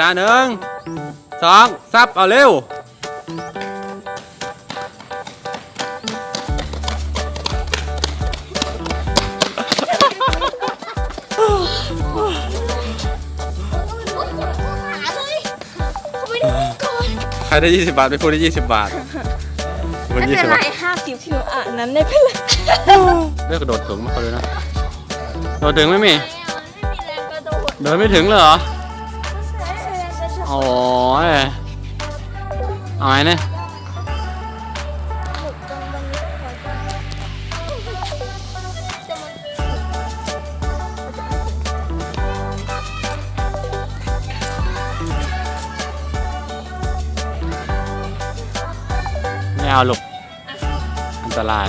ดาหนึ่งสองซับเอาเร็วหาเลยเขาไม่ได้ก่อนใครได้ 20 บาทไปพูดได้ 20 บาทเป็ไม่นเป็น20ไรบาทห้าสิบทิวอะนั้นได้เป็นไร เลือกกระโดดถึงมาเขาเลยนะ โดดถึงไหม่มีไม่มีแรงกระโดดเดินไม่ถึงเลยเหรอไม่มีแรงกระโดดโอ้ยเอาไงเนี่ยหลุดตรงวันนี้ขอจังจะมันไม่เอาหลบอันตราย